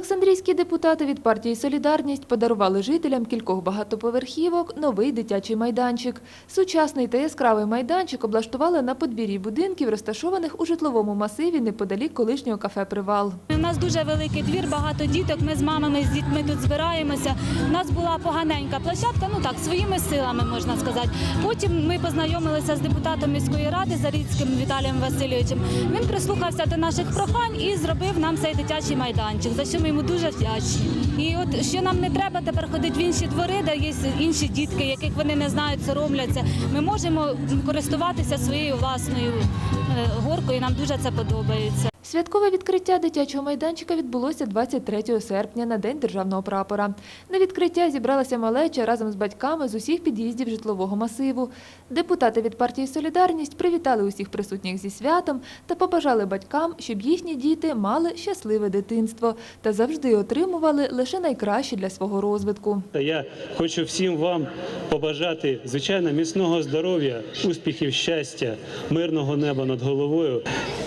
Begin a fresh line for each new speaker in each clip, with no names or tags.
Олександрійські депутати від партії Солідарність подарували жителям кількох багатоповерхівок новий дитячий майданчик. Сучасний та яскравий майданчик облаштували на подвір'ї будинків, розташованих у житловому масиві неподалік колишнього кафе Привал.
У нас дуже великий двір, багато діток. Ми з мамами, з дітьми тут збираємося. У нас була поганенька площадка, ну так, своїми силами можна сказати. Потім ми познайомилися з депутатом міської ради Заріцьким Віталієм Васильовичем. Він прислухався до наших прохань і зробив нам цей дитячий майданчик, за що ми йому дуже вдячні. І от що нам не треба тепер ходити в інші двори, де є інші дітки, яких вони не знають, соромляться. Ми можемо користуватися своєю власною е, горкою. Нам дуже це подобається.
Святкове відкриття дитячого майданчика відбулося 23 серпня на День державного прапора. На відкриття зібралася малеча разом з батьками з усіх під'їздів житлового масиву. Депутати від партії Солідарність привітали усіх присутніх зі святом та побажали батькам, щоб їхні діти мали щасливе дитинство та завжди отримували лише найкраще для свого розвитку.
Я хочу всім вам побажати, звичайно, міцного здоров'я, успіхів, щастя, мирного неба над головою.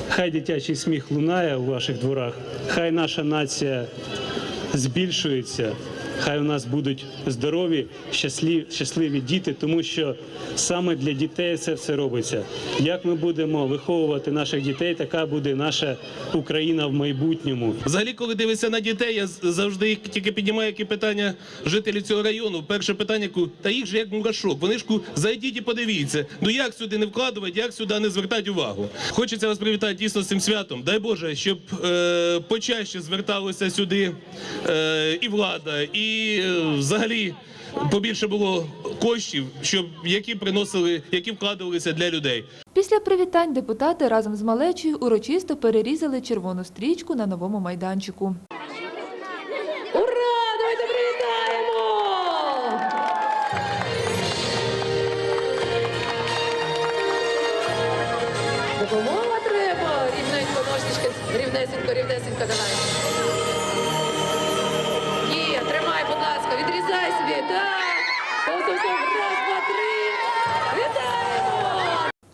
Хай дитячий сміх лунає у ваших дворах, хай наша нація збільшується. Хай у нас будуть здорові, щасливі, щасливі діти, тому що саме для дітей це все робиться. Як ми будемо виховувати наших дітей, така буде наша Україна в майбутньому.
Взагалі, коли дивишся на дітей, я завжди їх тільки піднімаю які питання жителів цього району. Перше питання та їх же як мурашок. Вони ж зайдіть і подивіться. Ну як сюди не вкладувати, як сюди не звертати увагу. Хочеться вас привітати дійсно з цим святом. Дай Боже, щоб е, почаще зверталися сюди е, і влада, і е, взагалі. Побільше було коштів, щоб які приносили, які вкладалися для людей.
Після привітань депутати разом з малечею урочисто перерізали червону стрічку на новому майданчику.
Ура! Давайте привітаємо! Допомога треба! Рівненько ножнички, рівнесенько, рівнесенько давай.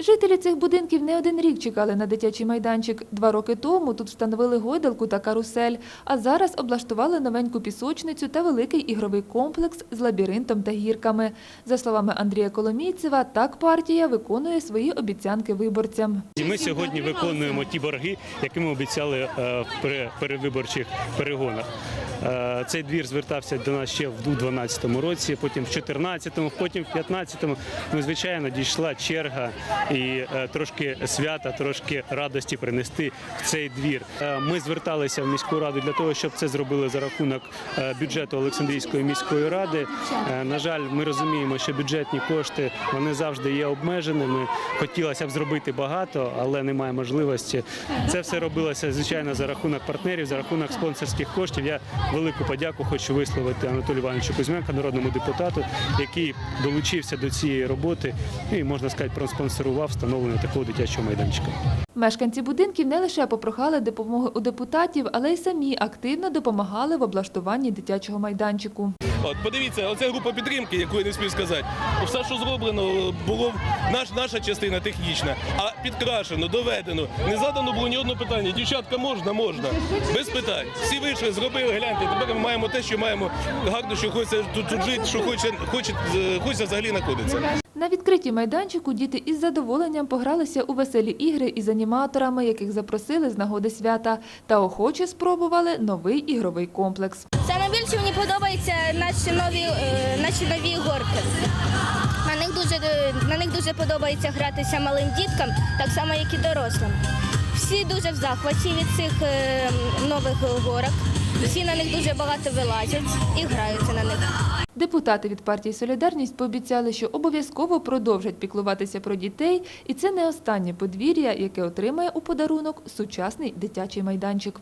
Жителі цих будинків не один рік чекали на дитячий майданчик. Два роки тому тут встановили гойдалку та карусель, а зараз облаштували новеньку пісочницю та великий ігровий комплекс з лабіринтом та гірками. За словами Андрія Коломійцева, так партія виконує свої обіцянки виборцям.
Ми сьогодні виконуємо ті борги, які ми обіцяли е, в пере- передвиборчих перегонах. Е, Цей двір звертався до нас ще в 2012 році, потім в 2014, потім в 2015. Ну, звичайно, дійшла черга і е, трошки свята, трошки радості принести в цей двір. Е, Ми зверталися в міську раду для того, щоб це зробили за рахунок бюджету Олександрійської міської ради. На жаль, ми розуміємо, що бюджетні кошти вони завжди є обмеженими. Хотілося б зробити багато, але немає можливості. Це все робилося звичайно за рахунок партнерів, за рахунок спонсорських коштів. Я велику подяку хочу висловити Анатолію Івановичу Кузьменка, народному депутату, який долучився до цієї роботи і можна сказати, проспонсорував встановлення такого дитячого майданчика.
Мешканці будинків не лише попрохали допомоги у депутатів, але й самі активно допомагали в облаштуванні дитячого майданчику.
От подивіться, оце група підтримки, яку я не спів сказати. Все, що зроблено, було наш, наша частина технічна, а підкрашено, доведено. Не задано було ні одного питання. Дівчатка можна, можна. Без питань. Всі вийшли, зробили, гляньте. Тепер ми маємо те, що маємо гарно, що хочеться тут, тут жити, що хоче, хоче, е, хочеться взагалі знаходитися.
На відкритті майданчику діти із задоволенням погралися у веселі ігри із аніматорами, яких запросили з нагоди свята, та охоче спробували новий ігровий комплекс.
Саме більше мені подобаються наші нові, е, наші нові горки. На них дуже е, на них дуже подобається гратися малим діткам, так само як і дорослим. Всі дуже в захваті від цих нових горок. Всі на них дуже багато вилазять і граються на них.
Депутати від партії Солідарність пообіцяли, що обов'язково продовжать піклуватися про дітей, і це не останнє подвір'я, яке отримає у подарунок сучасний дитячий майданчик.